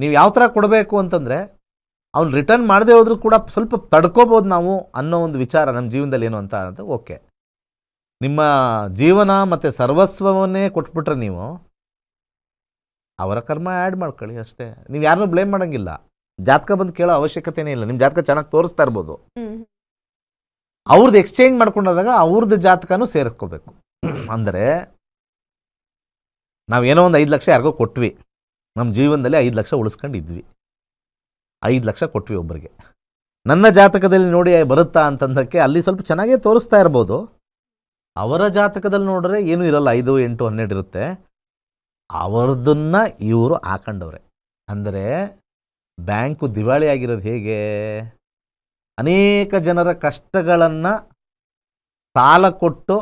ನೀವು ಯಾವ ಥರ ಕೊಡಬೇಕು ಅಂತಂದರೆ ಅವ್ನು ರಿಟರ್ನ್ ಮಾಡದೇ ಹೋದ್ರೂ ಕೂಡ ಸ್ವಲ್ಪ ತಡ್ಕೋಬೋದು ನಾವು ಅನ್ನೋ ಒಂದು ವಿಚಾರ ನಮ್ಮ ಜೀವನದಲ್ಲಿ ಏನು ಅಂತ ಅಂತ ಓಕೆ ನಿಮ್ಮ ಜೀವನ ಮತ್ತು ಸರ್ವಸ್ವವನ್ನೇ ಕೊಟ್ಬಿಟ್ರೆ ನೀವು ಅವರ ಕರ್ಮ ಆ್ಯಡ್ ಮಾಡ್ಕೊಳ್ಳಿ ಅಷ್ಟೇ. ನೀವು ಯಾರನ್ನೂ ಬ್ಲೇಮ್ ಮಾಡೋಂಗಿಲ್ಲ. ಜಾತಕ ಬಂದು ಕೇಳೋ ಅವಶ್ಯಕತೆನೇ ಇಲ್ಲ. ನಿಮ್ಮ ಜಾತಕ ಚೆನ್ನಾಗಿ ತೋರಿಸ್ತಾ ಇರ್ಬೋದು. ಅವ್ರದ್ದು ಎಕ್ಸ್ಚೇಂಜ್ ಮಾಡ್ಕೊಂಡಾಗ ಅವ್ರದ್ದು ಜಾತಕನೂ ಸೇರಿಸ್ಕೋಬೇಕು. ಅಂದರೆ ನಾವೇನೋ ಒಂದು ಐದು ಲಕ್ಷ ಯಾರಿಗೋ ಕೊಟ್ವಿ. ನಮ್ಮ ಜೀವನದಲ್ಲಿ ಐದು ಲಕ್ಷ ಉಳಿಸ್ಕೊಂಡಿದ್ವಿ. ಐದು ಲಕ್ಷ ಕೊಟ್ವಿ ಒಬ್ಬರಿಗೆ ನನ್ನ ಜಾತಕದಲ್ಲಿ ನೋಡಿ ಬರುತ್ತಾ ಅಂತಂದಕ್ಕೆ ಅಲ್ಲಿ ಸ್ವಲ್ಪ ಚೆನ್ನಾಗೇ ತೋರಿಸ್ತಾ ಇರ್ಬೋದು. ಅವರ ಜಾತಕದಲ್ಲಿ ನೋಡಿದ್ರೆ ಏನೂ ಇರಲ್ಲ, ಐದು, ಎಂಟು, ಹನ್ನೆರಡು ಇರುತ್ತೆ. ಅವರದನ್ನು ಇವರು ಹಾಕೊಂಡವ್ರೆ. ಅಂದರೆ ಬ್ಯಾಂಕು ದಿವಾಳಿ ಆಗಿರೋದು ಹೇಗೆ? ಅನೇಕ ಜನರ ಕಷ್ಟಗಳನ್ನು ಸಾಲ ಕೊಟ್ಟು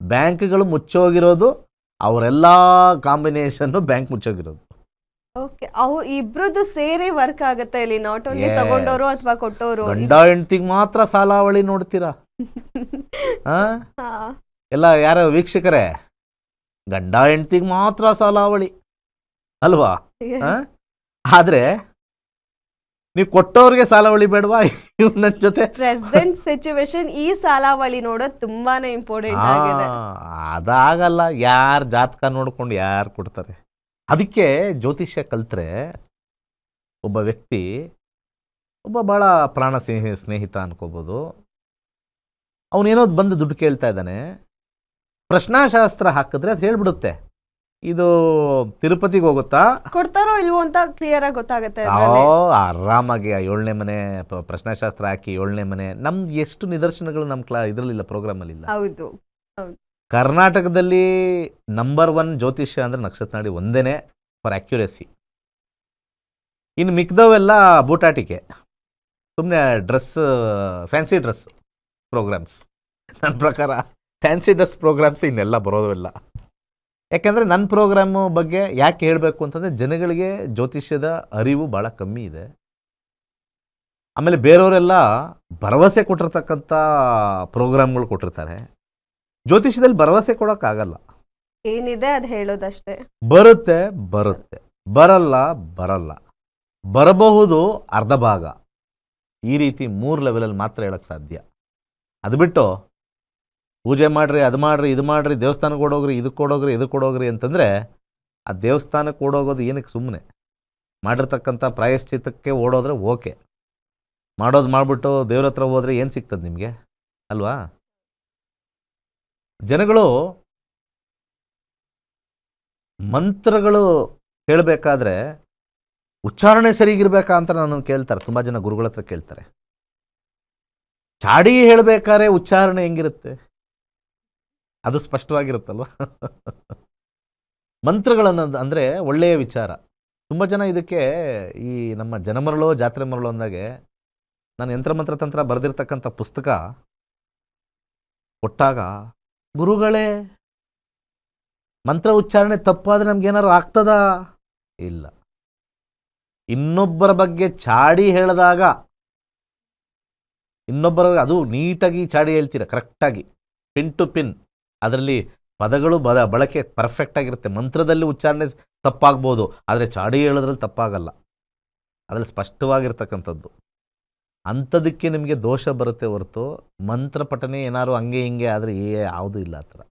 ಬ್ಯಾಂಕ್ಗಳು ಮುಚ್ಚೋಗಿರೋದು ಅವರೆಲ್ಲ ಕಾಂಬಿನೇಷನ್ನು ಬ್ಯಾಂಕ್ ಮುಚ್ಚೋಗಿರೋದು. ಓಕೆ ಅವು ಇಬ್ರದ್ದು ಸೇರಿ ವರ್ಕ್ ಆಗುತ್ತೆ ಇಲ್ಲಿ. Not only. ತಗೊಂಡವರು ಅಥವಾ ಕೊಟ್ಟವರು ಗಂಡ ಹೆಂಡತಿಗೆ ಮಾತ್ರ ಸಾಲಾವಳಿ ನೋಡ್ತೀರಾ? ಎಲ್ಲ ಯಾರ ವೀಕ್ಷಕರೇ? ಗಂಡ ಹೆಂಡತಿಗೆ ಮಾತ್ರ ಸಾಲಾವಳಿ. ಅಲ್ವಾ? ಆದ್ರೆ ನೀವು ಕೊಟ್ಟವ್ರಿಗೆ ಸಾಲಾವಳಿ ಬೇಡವಾ? ಇವ್ ನನ್ನ ಜೊತೆ. ಪ್ರೆಸೆಂಟ್ ಸಿಚುವೇಶನ್ ಈ ಸಾಲಾವಳಿ ನೋಡೋದು ತುಂಬಾನೇ ಇಂಪಾರ್ಟೆಂಟ್ ಆಗಿದೆ. ಅದಾಗಲ್ಲ ಯಾರು ಜಾತಕ ನೋಡ್ಕೊಂಡು ಯಾರು ಕೊಡ್ತಾರೆ? ಅದಕ್ಕೆ ಜ್ಯೋತಿಷ್ಯ ಕಲ್ತ್ರೆ ಒಬ್ಬ ವ್ಯಕ್ತಿ ಒಬ್ಬ ಭಾಳ ಪ್ರಾಣ ಸ್ನೇಹಿ ಸ್ನೇಹಿತ ಅನ್ಕೋಬೋದು. ಅವನೇನೋ ಬಂದು ದುಡ್ಡು ಕೇಳ್ತಾ ಇದ್ದಾನೆ. ಪ್ರಶ್ನಾಶಾಸ್ತ್ರ ಹಾಕಿದ್ರೆ ಅದು ಹೇಳ್ಬಿಡುತ್ತೆ. ಇದು ತಿರುಪತಿಗೆ ಹೋಗುತ್ತಾ? ಕೊಡ್ತಾರೋ ಇಲ್ವೋ ಅಂತ ಕ್ಲಿಯರ್ ಆಗಿ ಗೊತ್ತಾಗುತ್ತೆ. ಆರಾಮಾಗಿ ಆ ಏಳನೇ ಮನೆ ಪ- ಪ್ರಶ್ನಾಶಾಸ್ತ್ರ ಹಾಕಿ ಏಳನೇ ಮನೆ. ನಮ್ದು ಎಷ್ಟು ನಿದರ್ಶನಗಳು ನಮ್ಮ ಕ್ಲಾ ಇದರಲ್ಲಿಲ್ಲ ಪ್ರೋಗ್ರಾಮಲ್ಲಿಲ್ಲ ಹೌದು. ಕರ್ನಾಟಕದಲ್ಲಿ ನಂಬರ್ ಒನ್ ಜ್ಯೋತಿಷ್ಯ ಅಂದರೆ ನಕ್ಷತ್ರನಾಡಿ ಒಂದೇ ಫಾರ್ ಆ್ಯಕ್ಯುರೇಸಿ ಇನ್ನು ಮಿಕ್ದವೆಲ್ಲ ಬೂಟಾಟಿಕೆ. ಸುಮ್ಮನೆ ಡ್ರೆಸ್ ಫ್ಯಾನ್ಸಿ ಡ್ರೆಸ್ ಪ್ರೋಗ್ರಾಮ್ಸ್ ನನ್ನ ಪ್ರಕಾರ ಫ್ಯಾನ್ಸಿ ಡ್ರೆಸ್ ಪ್ರೋಗ್ರಾಮ್ಸ್ ಇನ್ನೆಲ್ಲ ಬರೋದಿಲ್ಲ. ಯಾಕೆಂದರೆ ನನ್ನ ಪ್ರೋಗ್ರಾಮು ಬಗ್ಗೆ ಯಾಕೆ ಹೇಳಬೇಕು ಅಂತಂದರೆ ಜನಗಳಿಗೆ ಜ್ಯೋತಿಷ್ಯದ ಅರಿವು ಭಾಳ ಕಮ್ಮಿ ಇದೆ. ಆಮೇಲೆ ಬೇರೆಯವರೆಲ್ಲ ಭರವಸೆ ಕೊಟ್ಟಿರ್ತಕ್ಕಂಥ ಪ್ರೋಗ್ರಾಮ್ಗಳು ಕೊಟ್ಟಿರ್ತಾರೆ. ಜ್ಯೋತಿಷ್ಯದಲ್ಲಿ ಭರವಸೆ ಕೊಡೋಕ್ಕಾಗಲ್ಲ. ಏನಿದೆ ಅದ್ ಹೇಳೋದಷ್ಟೇ. ಬರುತ್ತೆ ಬರುತ್ತೆ. ಬರಲ್ಲ ಬರಲ್ಲ. ಬರಬಹುದು ಅರ್ಧ ಭಾಗ. ಈ ರೀತಿ ಮೂರು ಲೆವೆಲಲ್ಲಿ ಮಾತ್ರ ಹೇಳಕ್ಕೆ ಸಾಧ್ಯ. ಅದು ಬಿಟ್ಟು ಪೂಜೆ ಮಾಡ್ರಿ ಅದು ಮಾಡ್ರಿ ಇದು ಮಾಡ್ರಿ ದೇವಸ್ಥಾನಕ್ಕೆ ಓಡೋಗ್ರಿ ಇದಕ್ಕೆ ಕೊಡೋಗ್ರಿ ಇದಕ್ಕೆ ಕೊಡೋಗ್ರಿ ಅಂತಂದರೆ ಆ ದೇವಸ್ಥಾನಕ್ಕೆ ಓಡೋಗೋದು ಏನಕ್ಕೆ ಸುಮ್ಮನೆ ಮಾಡಿರ್ತಕ್ಕಂಥ ಪ್ರಾಯಶ್ಚಿತ್ತಕ್ಕೆ ಓಡೋದ್ರೆ ಓಕೆ. ಮಾಡೋದು ಮಾಡಿಬಿಟ್ಟು ದೇವ್ರ ಹತ್ರ ಹೋದ್ರೆ ಏನು ಸಿಗ್ತದೆ ನಿಮಗೆ? ಅಲ್ವಾ? ಜನಗಳು ಮಂತ್ರಗಳು ಹೇಳಬೇಕಾದ್ರೆ ಉಚ್ಚಾರಣೆ ಸರಿಗಿರ್ಬೇಕಾ ಅಂತ ನನ್ನನ್ನು ಕೇಳ್ತಾರೆ. ತುಂಬ ಜನ ಗುರುಗಳ ಹತ್ರ ಕೇಳ್ತಾರೆ. ಚಾಡಿ ಹೇಳಬೇಕಾದ್ರೆ ಉಚ್ಚಾರಣೆ ಹೆಂಗಿರುತ್ತೆ? ಅದು ಸ್ಪಷ್ಟವಾಗಿರುತ್ತಲ್ವ? ಮಂತ್ರಗಳನ್ನು ಅಂದರೆ ಒಳ್ಳೆಯ ವಿಚಾರ. ತುಂಬ ಜನ ಇದಕ್ಕೆ ಈ ನಮ್ಮ ಜನಮರಳು, ಜಾತ್ರೆ ಮರಳು ಅಂದಾಗೆ ನಾನು ಯಂತ್ರಮಂತ್ರ ತಂತ್ರ ಬರೆದಿರ್ತಕ್ಕಂಥ ಪುಸ್ತಕ ಕೊಟ್ಟಾಗ ಗುರುಗಳೇ, ಮಂತ್ರ ಉಚ್ಚಾರಣೆ ತಪ್ಪಾದ್ರೆ ನಮ್ಗೇನಾದ್ರು ಆಗ್ತದಾ? ಇಲ್ಲ. ಇನ್ನೊಬ್ಬರ ಬಗ್ಗೆ ಚಾಡಿ ಹೇಳಿದಾಗ, ಇನ್ನೊಬ್ಬರ ಅದು ನೀಟಾಗಿ ಚಾಡಿ ಹೇಳ್ತೀರ, ಕರೆಕ್ಟಾಗಿ, ಪಿನ್ ಟು ಪಿನ್. ಅದರಲ್ಲಿ ಪದಗಳು ಬದ ಬಳಕೆ ಪರ್ಫೆಕ್ಟ್ ಆಗಿರುತ್ತೆ. ಮಂತ್ರದಲ್ಲಿ ಉಚ್ಚಾರಣೆ ತಪ್ಪಾಗ್ಬೋದು, ಆದರೆ ಚಾಡಿ ಹೇಳೋದ್ರಲ್ಲಿ ತಪ್ಪಾಗಲ್ಲ. ಅದರಲ್ಲಿ ಸ್ಪಷ್ಟವಾಗಿರ್ತಕ್ಕಂಥದ್ದು. ಅಂಥದಕ್ಕೆ ನಿಮಗೆ ದೋಷ ಬರುತ್ತೆ ಹೊರತು ಮಂತ್ರ ಪಠನೆ ಏನಾದ್ರು ಹಂಗೆ ಹಿಂಗೆ ಆದರೆ ಏ, ಯಾವುದೂ ಇಲ್ಲ ಆ